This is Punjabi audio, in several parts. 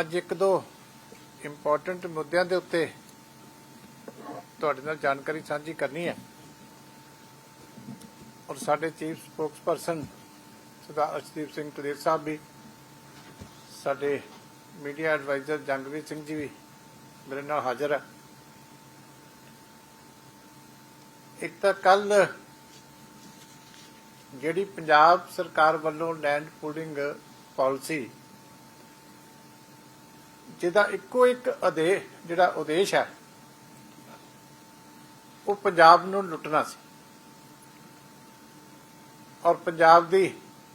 ਅੱਜ ਇੱਕ ਦੋ ਇੰਪੋਰਟੈਂਟ ਮੁੱਦਿਆਂ ਦੇ ਉੱਤੇ ਤੁਹਾਡੇ ਨਾਲ ਜਾਣਕਾਰੀ ਸਾਂਝੀ ਕਰਨੀ ਹੈ। ਔਰ ਸਾਡੇ ਚੀਫ ਸਪੋਕਸਪਰਸਨ ਸਰਦਾਰ ਅਰਸ਼ਦੀਪ ਸਿੰਘ ਕਲੇਰ ਸਾਹਿਬ ਵੀ, ਸਾਡੇ ਮੀਡੀਆ ਐਡਵਾਈਜ਼ਰ ਜੰਗਵੀਰ ਸਿੰਘ ਜੀ ਵੀ ਮੇਰੇ ਨਾਲ ਹਾਜ਼ਰ ਹੈ ਇੱਕ ਤਾਂ ਕੱਲ ਜਿਹੜੀ ਪੰਜਾਬ ਸਰਕਾਰ ਵੱਲੋਂ ਲੈਂਡ ਪੂਲਿੰਗ ਪਾਲਿਸੀ ਜਿਹਦਾ ਇੱਕੋ ਇੱਕ ਅਦੇ ਜਿਹੜਾ ਉਦੇਸ਼ ਹੈ, ਉਹ ਪੰਜਾਬ ਨੂੰ ਲੁੱਟਣਾ ਸੀ। ਔਰ ਪੰਜਾਬ ਦੀ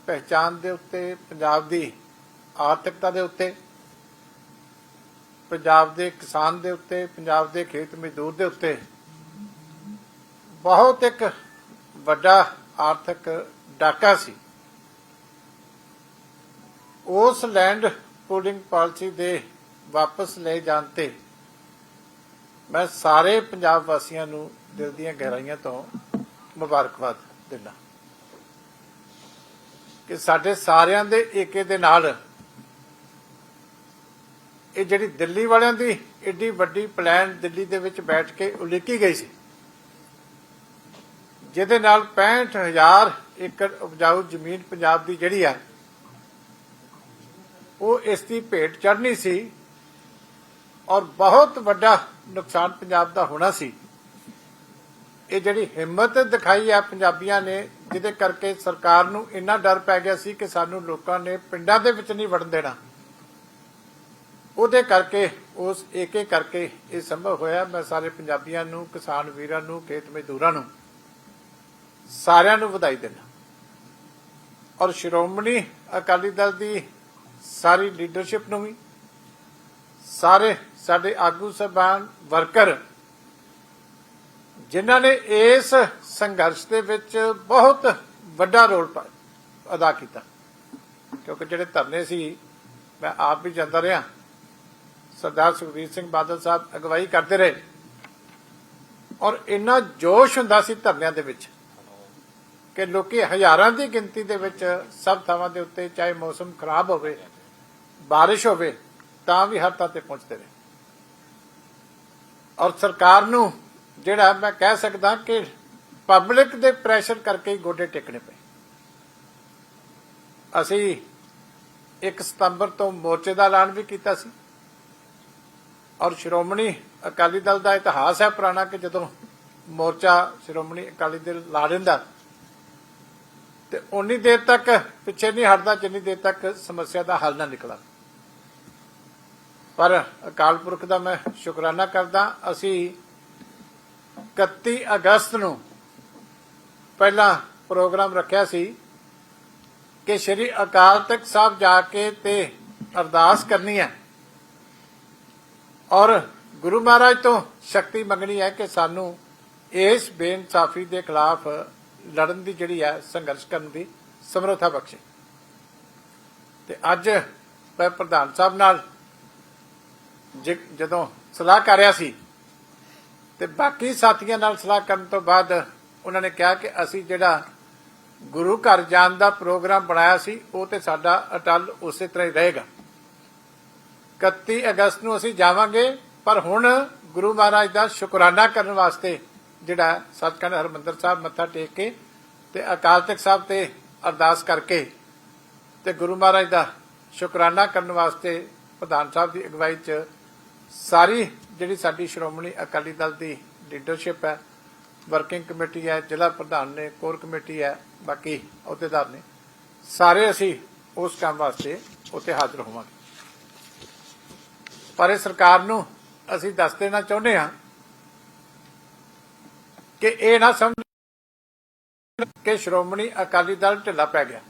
ਪਹਿਚਾਨ ਦੇ ਉੱਤੇ, ਪੰਜਾਬ ਦੀ ਆਰਥਿਕਤਾ ਦੇ ਉੱਤੇ, ਪੰਜਾਬ ਦੇ ਕਿਸਾਨ ਦੇ ਉੱਤੇ, ਪੰਜਾਬ ਦੇ ਖੇਤ ਮਜ਼ਦੂਰ ਦੇ ਉੱਤੇ ਬਹੁਤ ਇੱਕ ਵੱਡਾ ਆਰਥਿਕ ਡਾਕਾ ਸੀ। ਉਸ ਲੈਂਡ ਪੂਲਿੰਗ ਪਾਲਿਸੀ ਦੇ ਵਾਪਸ ਲੈ ਜਾਣ ਤੇ ਮੈਂ ਸਾਰੇ ਪੰਜਾਬ ਵਾਸੀਆਂ ਨੂੰ ਦਿਲ ਦੀਆਂ ਗਹਿਰਾਈਆਂ ਤੋਂ ਮੁਬਾਰਕਬਾਦ ਦਿੰਦਾ। ਕਿ ਸਾਡੇ ਸਾਰਿਆਂ ਦੇ ਏਕੇ ਦੇ ਨਾਲ ਇਹ ਜਿਹੜੀ ਦਿੱਲੀ ਵਾਲਿਆਂ ਦੀ ਏਡੀ ਵੱਡੀ ਪਲਾਨ ਦਿੱਲੀ ਦੇ ਵਿੱਚ ਬੈਠ ਕੇ ਉਲੀਕੀ ਗਈ ਸੀ, ਜਿਹਦੇ ਨਾਲ 65000 ਏਕੜ ਉਪਜਾਊ ਜ਼ਮੀਨ ਪੰਜਾਬ ਦੀ ਜਿਹੜੀ ਆ, ਉਹ ਇਸ ਦੀ ਭੇਟ ਚੜਨੀ ਸੀ। ਔਰ ਬਹੁਤ ਵੱਡਾ ਨੁਕਸਾਨ ਪੰਜਾਬ ਦਾ ਹੋਣਾ ਸੀ। ਇਹ ਜਿਹੜੀ ਹਿੰਮਤ ਦਿਖਾਈ ਆ ਪੰਜਾਬੀਆਂ ਨੇ, ਜਿਹਦੇ ਕਰਕੇ ਸਰਕਾਰ ਨੂੰ ਇੰਨਾ ਡਰ ਪੈ ਗਿਆ ਸੀ ਕਿ ਸਾਨੂੰ ਲੋਕਾਂ ਨੇ ਪਿੰਡਾਂ ਦੇ ਵਿੱਚ ਨਹੀਂ ਵੜਨ ਦੇਣਾ। ਉਹਦੇ ਕਰਕੇ, ਉਸ ਏਕੇ ਕਰਕੇ ਇਹ ਸੰਭਵ ਹੋਇਆ। ਮੈਂ ਸਾਰੇ ਪੰਜਾਬੀਆਂ ਨੂੰ, ਕਿਸਾਨ ਵੀਰਾਂ ਨੂੰ, ਖੇਤ ਮਜ਼ਦੂਰਾਂ ਨੂੰ ਸਾਰਿਆਂ ਨੂੰ ਵਧਾਈ ਦਿੰਦਾ ਔਰ ਸ਼੍ਰੋਮਣੀ ਅਕਾਲੀ ਦਲ ਦੀ ਸਾਰੀ ਲੀਡਰਸ਼ਿਪ ਨੂੰ ਵੀ ਸਾਰੇ ਸਾਡੇ ਆਗੂ ਸਭਾਨ ਵਰਕਰ, ਜਿਨ੍ਹਾਂ ਨੇ ਇਸ ਸੰਘਰਸ਼ ਦੇ ਵਿੱਚ ਬਹੁਤ ਵੱਡਾ ਰੋਲ ਅਦਾ ਕੀਤਾ। ਕਿਉਂਕਿ ਜਿਹੜੇ ਧਰਨੇ ਸੀ, ਮੈਂ ਆਪ ਵੀ ਜਾਂਦਾ ਰਿਹਾ। ਸਰਦਾਰ ਸੁਖਬੀਰ ਸਿੰਘ ਬਾਦਲ ਸਾਹਿਬ ਅਗਵਾਈ ਕਰਦੇ ਰਹੇ। ਔਰ ਇੰਨਾ ਜੋਸ਼ ਹੁੰਦਾ ਸੀ ਧਰਨਿਆਂ ਦੇ ਵਿੱਚ ਕਿ ਲੋਕੀ ਹਜ਼ਾਰਾਂ ਦੀ ਗਿਣਤੀ ਦੇ ਵਿੱਚ ਸਭ ਥਾਵਾਂ ਦੇ ਉੱਤੇ ਚਾਹੇ ਮੌਸਮ ਖਰਾਬ ਹੋਵੇ, ਬਾਰਿਸ਼ ਹੋਵੇ ਤਾਂ ਵੀ ਹਰ ਥਾਂ ਤੇ ਪਹੁੰਚਦੇ ਨੇ। ਔਰ ਸਰਕਾਰ ਨੂੰ ਜਿਹੜਾ ਮੈਂ ਕਹਿ ਸਕਦਾ ਕਿ ਪਬਲਿਕ ਦੇ ਪ੍ਰੈਸ਼ਰ ਕਰਕੇ ਹੀ ਗੋਡੇ ਟੇਕਣੇ ਪਏ। ਅਸੀਂ 1 ਸਤੰਬਰ ਤੋਂ ਮੋਰਚੇ ਦਾ ਐਲਾਨ ਵੀ ਕੀਤਾ ਸੀ। ਔਰ ਸ਼੍ਰੋਮਣੀ ਅਕਾਲੀ ਦਲ ਦਾ ਇਤਿਹਾਸ ਹੈ ਪੁਰਾਣਾ ਕਿ ਜਦੋਂ ਮੋਰਚਾ ਸ਼੍ਰੋਮਣੀ ਅਕਾਲੀ ਦਲ ਲਾ ਦਿੰਦਾ, ਤੇ ਉਨੀ ਦੇਰ ਤੱਕ ਪਿੱਛੇ ਨਹੀਂ ਹਟਦਾ, ਜਿੰਨੀ ਦੇਰ ਤੱਕ ਸਮੱਸਿਆ ਦਾ ਹੱਲ ਨਾ ਨਿਕਲਦਾ। ਪਰ ਅਕਾਲ ਪੁਰਖ ਦਾ ਮੈਂ ਸ਼ੁਕਰਾਨਾ ਕਰਦਾ, ਅਸੀਂ 31 ਅਗਸਤ ਨੂੰ ਪਹਿਲਾ ਪ੍ਰੋਗਰਾਮ ਰੱਖਿਆ ਸੀ ਕਿ ਸ਼੍ਰੀ ਅਕਾਲ ਤਖਤ ਸਾਹਿਬ ਜਾ ਕੇ ਤੇ ਅਰਦਾਸ ਕਰਨੀ ਹੈ। ਔਰ ਗੁਰੂ ਮਹਾਰਾਜ ਤੋਂ ਸ਼ਕਤੀ ਮੰਗਣੀ ਹੈ ਕਿ ਸਾਨੂੰ ਇਸ ਬੇਇਨਸਾਫੀ ਦੇ ਖਿਲਾਫ ਲੜਨ ਦੀ ਜਿਹੜੀ ਹੈ, ਸੰਘਰਸ਼ ਕਰਨ ਦੀ ਸਮਰੱਥਾ ਬਖਸ਼ੇ। ਤੇ ਅੱਜ ਮੈਂ ਪ੍ਰਧਾਨ ਸਾਹਿਬ ਨਾਲ ਜ- ਜਦੋਂ ਸਲਾਹ ਕਰ ਰਿਹਾ ਸੀ, ਤੇ ਬਾਕੀ ਸਾਥੀਆਂ ਨਾਲ ਸਲਾਹ ਕਰਨ ਤੋਂ ਬਾਅਦ ਉਹਨਾਂ ਨੇ ਕਿਹਾ ਕਿ ਅਸੀਂ ਜਿਹੜਾ ਗੁਰੂ ਘਰ ਜਾਣ ਦਾ ਪ੍ਰੋਗਰਾਮ ਬਣਾਇਆ ਸੀ, ਉਹ ਤੇ ਸਾਡਾ ਅਟਲ ਉਸੇ ਤਰ੍ਹਾਂ ਹੀ ਰਹੇਗਾ। 31 ਅਗਸਤ ਨੂੰ ਅਸੀਂ ਜਾਵਾਂਗੇ, ਪਰ ਹੁਣ ਗੁਰੂ ਮਹਾਰਾਜ ਦਾ ਸ਼ੁਕਰਾਨਾ ਕਰਨ ਵਾਸਤੇ ਜਿਹੜਾ ਸਤਿਖੰਡ ਹਰਮੰਦਰ ਸਾਹਿਬ ਮੱਥਾ ਟੇਕ ਕੇ ਤੇ ਅਕਾਲ ਤਖਤ ਸਾਹਿਬ ਤੇ ਅਰਦਾਸ ਕਰਕੇ ਤੇ ਗੁਰੂ ਮਹਾਰਾਜ ਦਾ ਸ਼ੁਕਰਾਨਾ ਕਰਨ ਵਾਸਤੇ ਪ੍ਰਧਾਨ ਸਾਹਿਬ ਦੀ ਅਗਵਾਈ 'ਚ ਸਾਰੀ ਜਿਹੜੀ ਸਾਡੀ ਸ਼੍ਰੋਮਣੀ ਅਕਾਲੀ ਦਲ ਦੀ ਲੀਡਰਸ਼ਿਪ ਹੈ ਵਰਕਿੰਗ ਕਮੇਟੀ ਹੈ, ਜ਼ਿਲ੍ਹਾ ਪ੍ਰਧਾਨ ਨੇ ਕੋਰ ਕਮੇਟੀ ਹੈ, ਬਾਕੀ ਅਹੁਦੇਦਾਰ ਨੇ, ਸਾਰੇ ਅਸੀਂ ਉਸ ਕੰਮ ਵਾਸਤੇ ਉੱਥੇ ਹਾਜ਼ਰ ਹੋਵਾਂਗੇ। ਪਰ ਇਹ ਸਰਕਾਰ ਨੂੰ ਅਸੀਂ ਦੱਸ ਦੇਣਾ ਚਾਹੁੰਦੇ ਹਾਂ ਕਿ ਇਹ ਨਾ ਸਮਝ ਕਿ ਸ਼੍ਰੋਮਣੀ ਅਕਾਲੀ ਦਲ ਢਿੱਲਾ ਪੈ ਗਿਆ।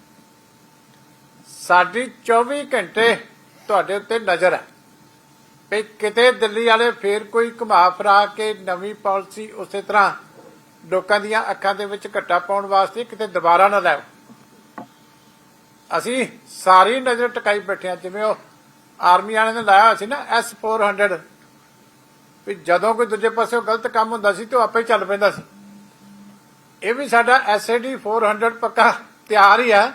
ਸਾਡੀ 24 ਘੰਟੇ ਤੁਹਾਡੇ ਉੱਤੇ ਨਜ਼ਰ ਹੈ। ਵੀ ਕਿਤੇ ਦਿੱਲੀ ਵਾਲੇ ਫੇਰ ਕੋਈ ਘੁਮਾ ਫਰਾ ਕੇ ਨਵੀਂ ਪਾਲਿਸੀ ਉਸੇ ਤਰ੍ਹਾਂ ਲੋਕਾਂ ਦੀਆਂ ਅੱਖਾਂ ਦੇ ਵਿੱਚ ਘੱਟਾ ਪਾਉਣ ਵਾਸਤੇ ਕਿਤੇ ਦੁਬਾਰਾ ਨਾ ਲੈ ਅਸੀਂ ਸਾਰੀ ਨਜ਼ਰ ਟਿਕਾਈ ਬੈਠੇ ਹਾਂ, ਜਿਵੇਂ ਉਹ ਆਰਮੀ ਵਾਲਿਆਂ ਨੇ ਲਾਇਆ ਸੀ ਨਾ S400 ਵੀ ਜਦੋਂ ਕੋਈ ਦੂਜੇ ਪਾਸੇ ਗਲਤ ਕੰਮ ਹੁੰਦਾ ਸੀ ਤੇ ਉਹ ਆਪੇ ਚੱਲ ਪੈਂਦਾ ਸੀ। ਇਹ ਵੀ ਸਾਡਾ SAD 400 ਪੱਕਾ ਤਿਆਰ ਹੀ ਆ।